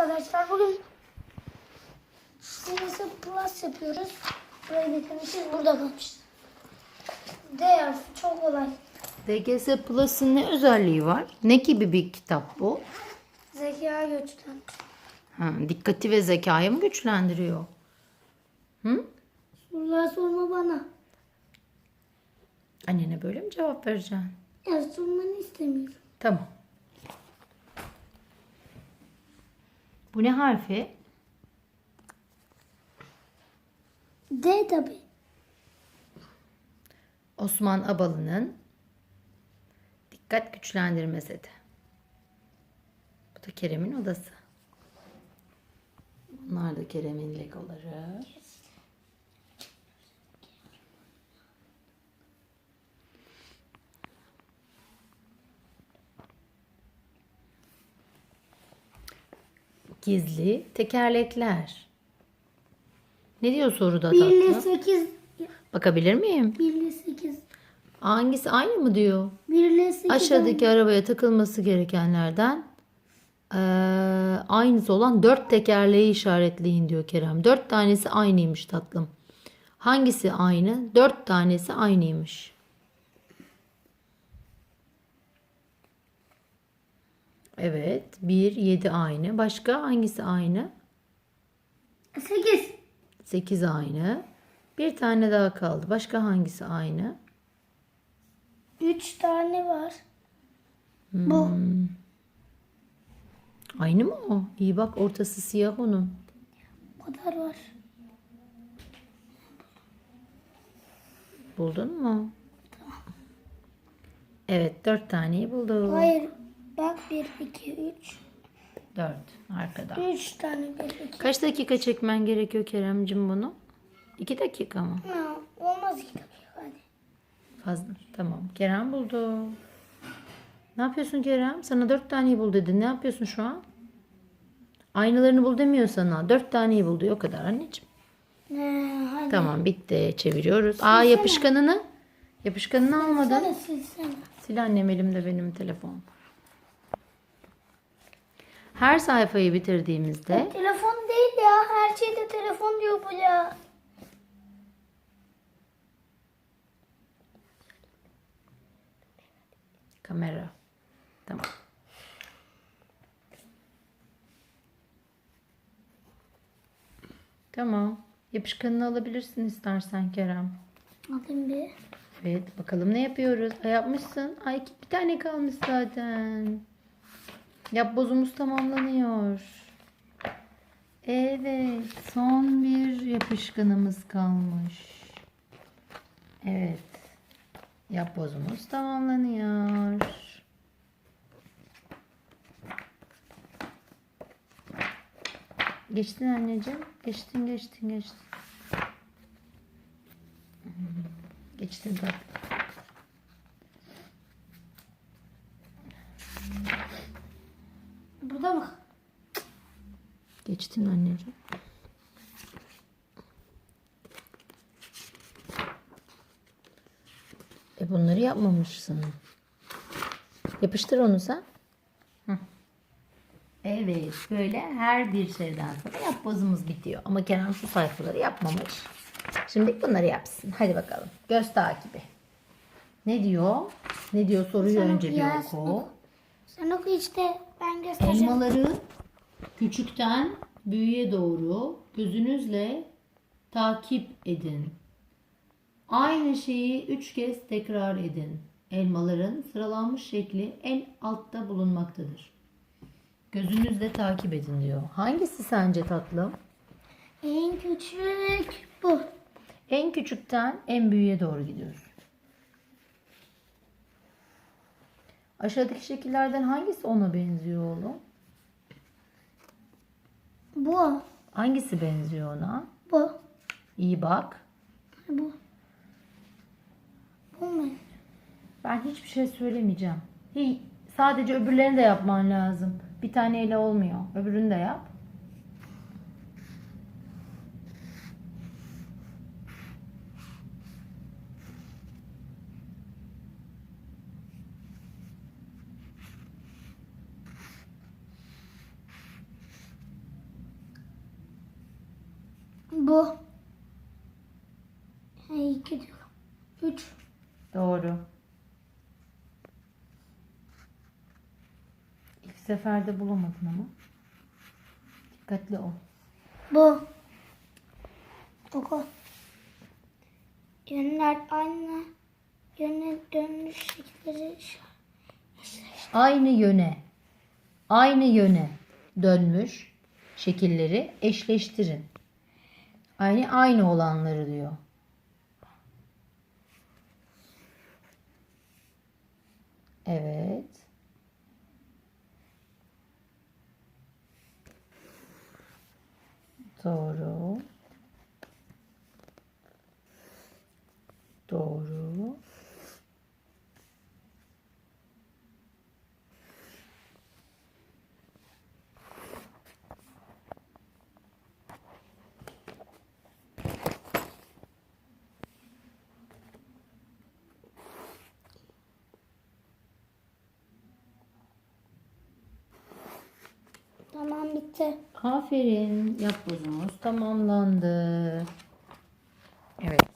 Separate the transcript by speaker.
Speaker 1: arkadaşlar. Bugün sinisi plus yapıyoruz. Burayı bitirmişiz. Burada kalmışız. D harfi çok kolay.
Speaker 2: DGS Plus'ın ne özelliği var? Ne gibi bir kitap bu?
Speaker 1: Zeka göçten.
Speaker 2: Ha, dikkati ve zekayı mı güçlendiriyor? Hı?
Speaker 1: Sorular sorma bana.
Speaker 2: Annene böyle mi cevap vereceksin?
Speaker 1: Ya sormanı istemiyorum.
Speaker 2: Tamam. Bu ne harfi?
Speaker 1: D tabi.
Speaker 2: Osman Abalı'nın dikkat güçlendirme seti. Bu da Kerem'in odası. Bunlar da Kerem'in legoları. Gizli tekerlekler. Ne diyor soruda
Speaker 1: 1 ile
Speaker 2: tatlı?
Speaker 1: 8.
Speaker 2: Bakabilir miyim?
Speaker 1: 1 ile 8.
Speaker 2: Hangisi aynı mı diyor?
Speaker 1: 1 ile 8.
Speaker 2: Aşağıdaki arabaya takılması gerekenlerden eee, aynısı olan dört tekerleği işaretleyin diyor Kerem. Dört tanesi aynıymış tatlım. Hangisi aynı? Dört tanesi aynıymış. Evet. Bir, yedi aynı. Başka hangisi aynı?
Speaker 1: 8.
Speaker 2: Sekiz aynı. Bir tane daha kaldı. Başka hangisi aynı?
Speaker 1: 3 tane var. Bu.
Speaker 2: Aynı mı o? İyi bak ortası siyah onun.
Speaker 1: Bu kadar var.
Speaker 2: Buldun mu? Evet dört taneyi bulduk.
Speaker 1: Hayır. Bak 1, 2, 3.
Speaker 2: Dört arkada.
Speaker 1: 3 tane 1, 2.
Speaker 2: Kaç dakika çekmen gerekiyor Keremcim bunu? İki dakika mı?
Speaker 1: Ha, olmaz 2 dakika hadi.
Speaker 2: Fazla. Tamam. Kerem buldu. Ne yapıyorsun Kerem? Sana dört taneyi bul dedi. Ne yapıyorsun şu an? Aynalarını bul demiyor sana. Dört taneyi bul diyor. O kadar anneciğim.
Speaker 1: Ne, hadi.
Speaker 2: Tamam bitti. Çeviriyoruz. Aa yapışkanını. Yapışkanını almadın.
Speaker 1: Sana silsene.
Speaker 2: Sil annem elimde benim telefon. Her sayfayı bitirdiğimizde
Speaker 1: Telefon değil ya. Her şeyde telefon diyor bu ya.
Speaker 2: kamera. Tamam. Tamam. Yapışkanını alabilirsin istersen Kerem.
Speaker 1: Alayım bir.
Speaker 2: Evet bakalım ne yapıyoruz? Ay yapmışsın. Ay bir tane kalmış zaten. Yap bozumuz tamamlanıyor. Evet son bir yapışkanımız kalmış. Evet. Yap bozumuz tamamlanıyor. Geçtin anneciğim. Geçtin geçtin geçtin. Geçtin tatlım.
Speaker 1: Burada mı?
Speaker 2: Geçtin anneciğim. E bunları yapmamışsın. Yapıştır onu sen. Hı. Evet böyle her bir şeyden sonra yapbozumuz bitiyor. Ama Kerem şu sayfaları yapmamış. Şimdi bunları yapsın. Hadi bakalım. Göz takibi. Ne diyor? Ne diyor soruyu
Speaker 1: Sen
Speaker 2: önce bir oku.
Speaker 1: Sen oku işte. Ben göstereceğim.
Speaker 2: Elmaları küçükten büyüğe doğru gözünüzle takip edin. Aynı şeyi üç kez tekrar edin. Elmaların sıralanmış şekli en altta bulunmaktadır. Gözünüzle takip edin diyor. Hangisi sence tatlım?
Speaker 1: En küçük bu.
Speaker 2: En küçükten en büyüğe doğru gidiyoruz. Aşağıdaki şekillerden hangisi ona benziyor oğlum?
Speaker 1: Bu.
Speaker 2: Hangisi benziyor ona?
Speaker 1: Bu.
Speaker 2: İyi bak.
Speaker 1: Bu. Bu mu?
Speaker 2: Ben hiçbir şey söylemeyeceğim. Hi- Sadece öbürlerini de yapman lazım. Bir taneyle olmuyor. Öbürünü de yap.
Speaker 1: Bu. Ha, iki diyorum. Üç.
Speaker 2: Doğru. İlk seferde bulamadın ama. Dikkatli ol.
Speaker 1: Bu. Oku. Yönler aynı. Yöne dönüş şekilleri
Speaker 2: Aynı yöne. Aynı yöne dönmüş şekilleri eşleştirin. Aynı aynı olanları diyor. Evet. Doğru. Doğru.
Speaker 1: Tamam bitti.
Speaker 2: Aferin. Yapbozumuz tamamlandı. Evet.